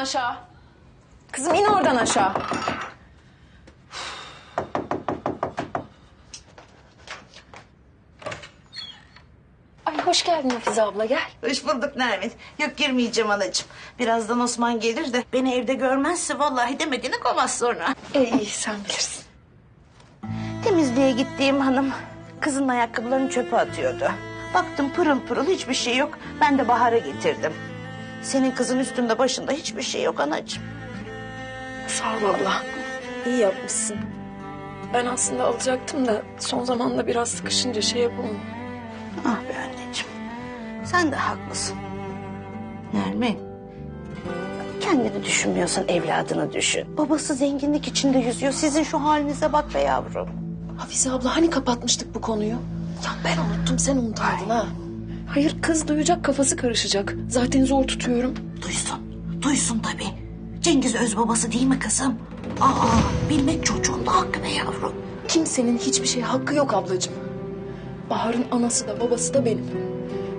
aşağı. Kızım in oradan aşağı. Ay hoş geldin Hafize abla gel. Hoş bulduk Nermin. Yok girmeyeceğim anacığım. Birazdan Osman gelir de beni evde görmezse vallahi demediğini kovmaz sonra. İyi iyi sen bilirsin. Temizliğe gittiğim hanım kızın ayakkabılarını çöpe atıyordu. Baktım pırıl pırıl hiçbir şey yok. Ben de Bahar'a getirdim. Senin kızın üstünde başında hiçbir şey yok anacığım. Sağ ol abla. İyi yapmışsın. Ben aslında alacaktım da son zamanda biraz sıkışınca şey yapamam. Ah be anneciğim. Sen de haklısın. Nermin. Kendini düşünmüyorsan evladını düşün. Babası zenginlik içinde yüzüyor. Sizin şu halinize bak be yavrum. Hafize abla hani kapatmıştık bu konuyu? Ya ben unuttum sen unutardın ha. Hayır kız duyacak kafası karışacak. Zaten zor tutuyorum. Duysun. Duysun tabii. Cengiz öz babası değil mi kızım? Aa, bilmek çocuğun da hakkı be yavrum. Kimsenin hiçbir şeye hakkı yok ablacığım. Bahar'ın anası da babası da benim.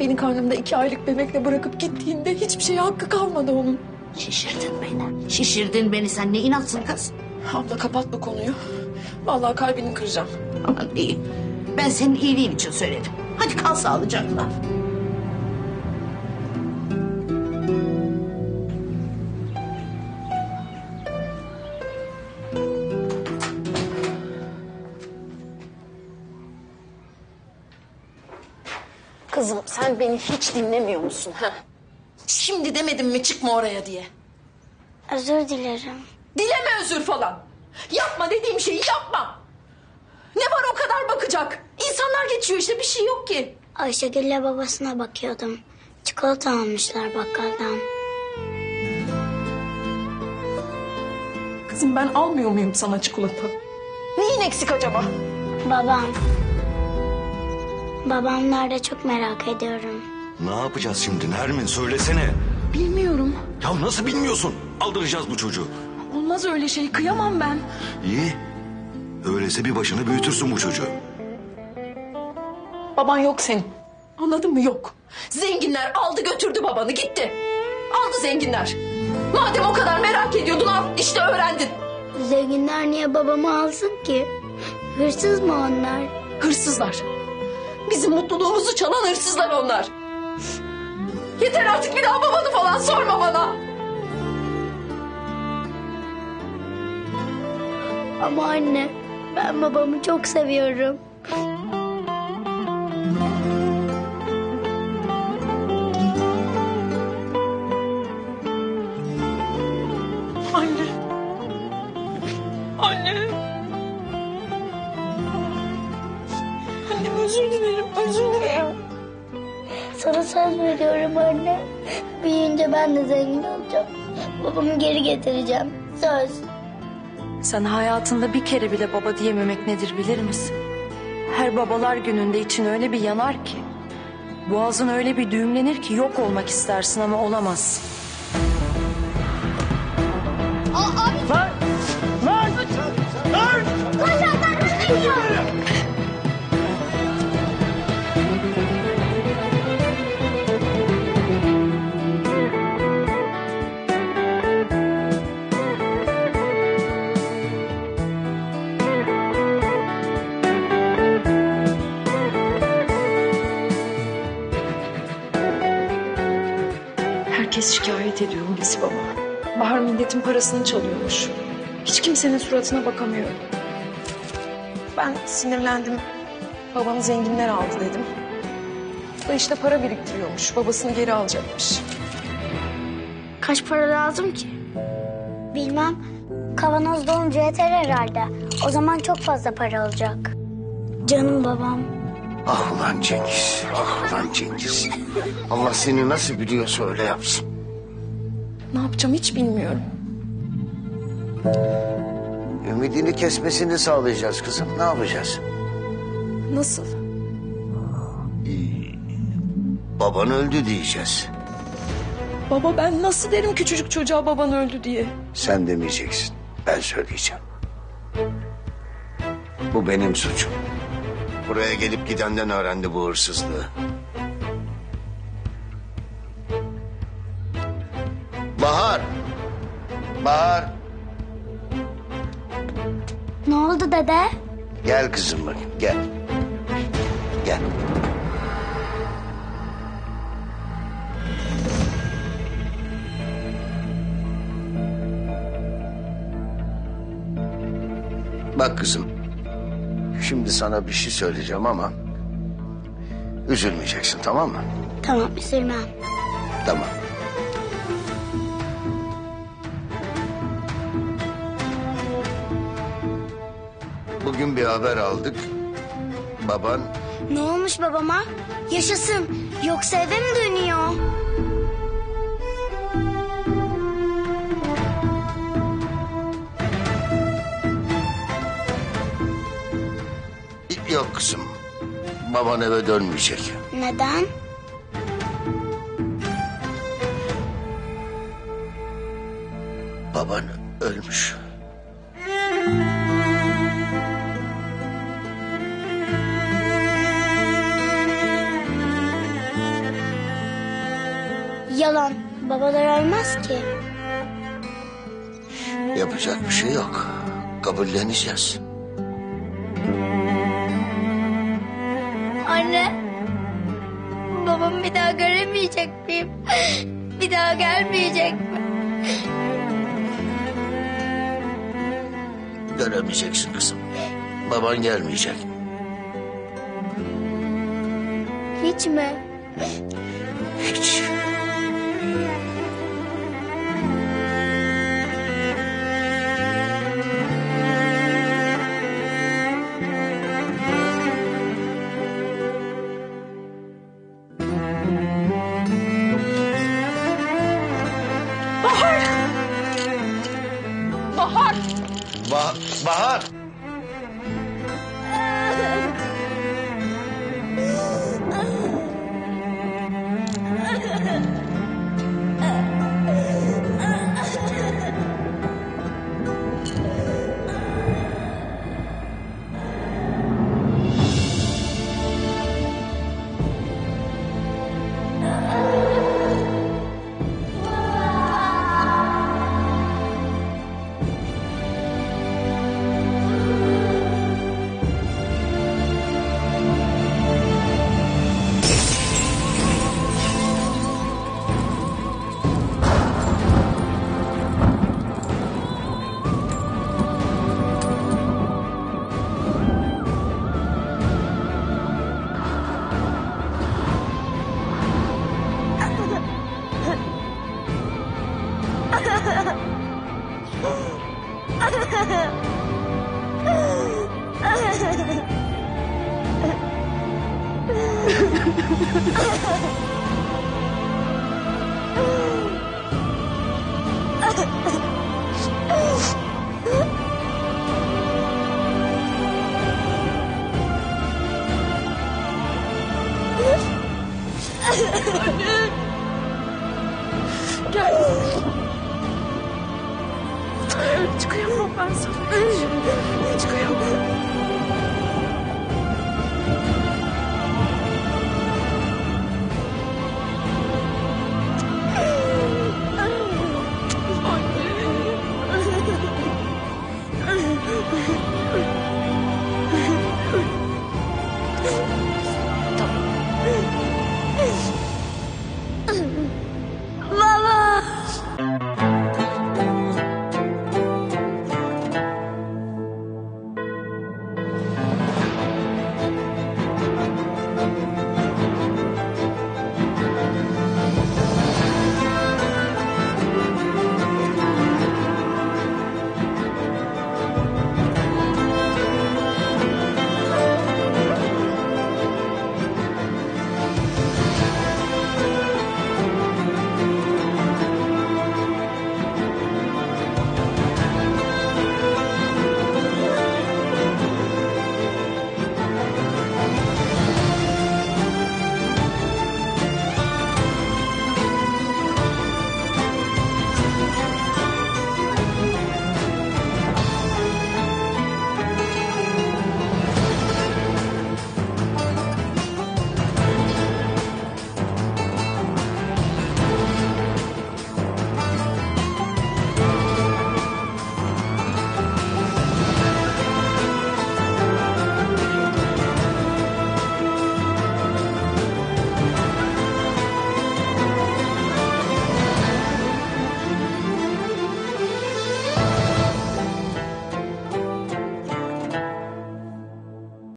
Beni karnımda iki aylık bebekle bırakıp gittiğinde hiçbir şeye hakkı kalmadı onun. Şişirdin beni. Şişirdin beni. Sen ne inatsın kız? Abla kapat bu konuyu. Vallahi kalbini kıracağım. Aman iyi. Ben senin iyiliğin için söyledim. Hadi kal sağlıcakla. Kızım sen beni hiç dinlemiyor musun? Ha? Şimdi demedim mi çıkma oraya diye. Özür dilerim. Dileme özür falan. Yapma dediğim şeyi yapma. Ne var o kadar bakacak? İnsanlar geçiyor işte bir şey yok ki. Ayşegül'le babasına bakıyordum. Çikolata almışlar bakkaldan. Kızım ben almıyor muyum sana çikolata? Neyin eksik acaba? Babam. Babam nerede çok merak ediyorum. Ne yapacağız şimdi Nermin söylesene. Bilmiyorum. Ya nasıl bilmiyorsun? Aldıracağız bu çocuğu. Olmaz öyle şey kıyamam ben. İyi. Öyleyse bir başına büyütürsün bu çocuğu. Baban yok senin. Anladın mı? Yok. Zenginler aldı götürdü babanı gitti. Aldı zenginler. Madem o kadar merak ediyordun al işte öğrendin. Zenginler niye babamı alsın ki? Hırsız mı onlar? Hırsızlar. Bizim mutluluğumuzu çalan hırsızlar onlar. Yeter artık bir daha babanı falan sorma bana. Ama anne ben babamı çok seviyorum. Ben de zengin olacağım. Babamı geri getireceğim. Söz. Sen hayatında bir kere bile baba diyememek nedir bilir misin? Her babalar gününde için öyle bir yanar ki. Boğazın öyle bir düğümlenir ki yok olmak istersin ama olamazsın. Herkes şikayet ediyor Hulusi baba. Bahar milletin parasını çalıyormuş. Hiç kimsenin suratına bakamıyor. Ben sinirlendim. Babanı zenginler aldı dedim. Bu da işte para biriktiriyormuş. Babasını geri alacakmış. Kaç para lazım ki? Bilmem. Kavanoz dolunca yeter herhalde. O zaman çok fazla para olacak. Canım babam. Ah ulan Cengiz, ah ulan Cengiz. Allah seni nasıl biliyorsa öyle yapsın. Ne yapacağım hiç bilmiyorum. Ümidini kesmesini sağlayacağız kızım. Ne yapacağız? Nasıl? Baban öldü diyeceğiz. Baba ben nasıl derim küçücük çocuğa baban öldü diye. Sen demeyeceksin. Ben söyleyeceğim. Bu benim suçum. Buraya gelip gidenden öğrendi bu hırsızlığı. Bahar, Bahar Ne oldu dede? gel kızım bakayım gel. Gel. Bak kızım. Şimdi sana bir şey söyleyeceğim ama üzülmeyeceksin tamam mı? Tamam üzülmem. Tamam. Bugün bir haber aldık. Baban Ne olmuş babama? Yaşasın. Yoksa eve mi dönüyor? Yok kızım. Baban eve dönmeyecek. Neden? Baban ölmüş. Yalan. Babalar ölmez ki. Yapacak bir şey yok. Kabulleneceğiz. Bir daha göremeyecek miyim? Bir daha gelmeyecek mi? Göremeyeceksin kızım. Baban gelmeyecek. Hiç mi? Hiç. Çıkayamam ben sana. Çıkayamam.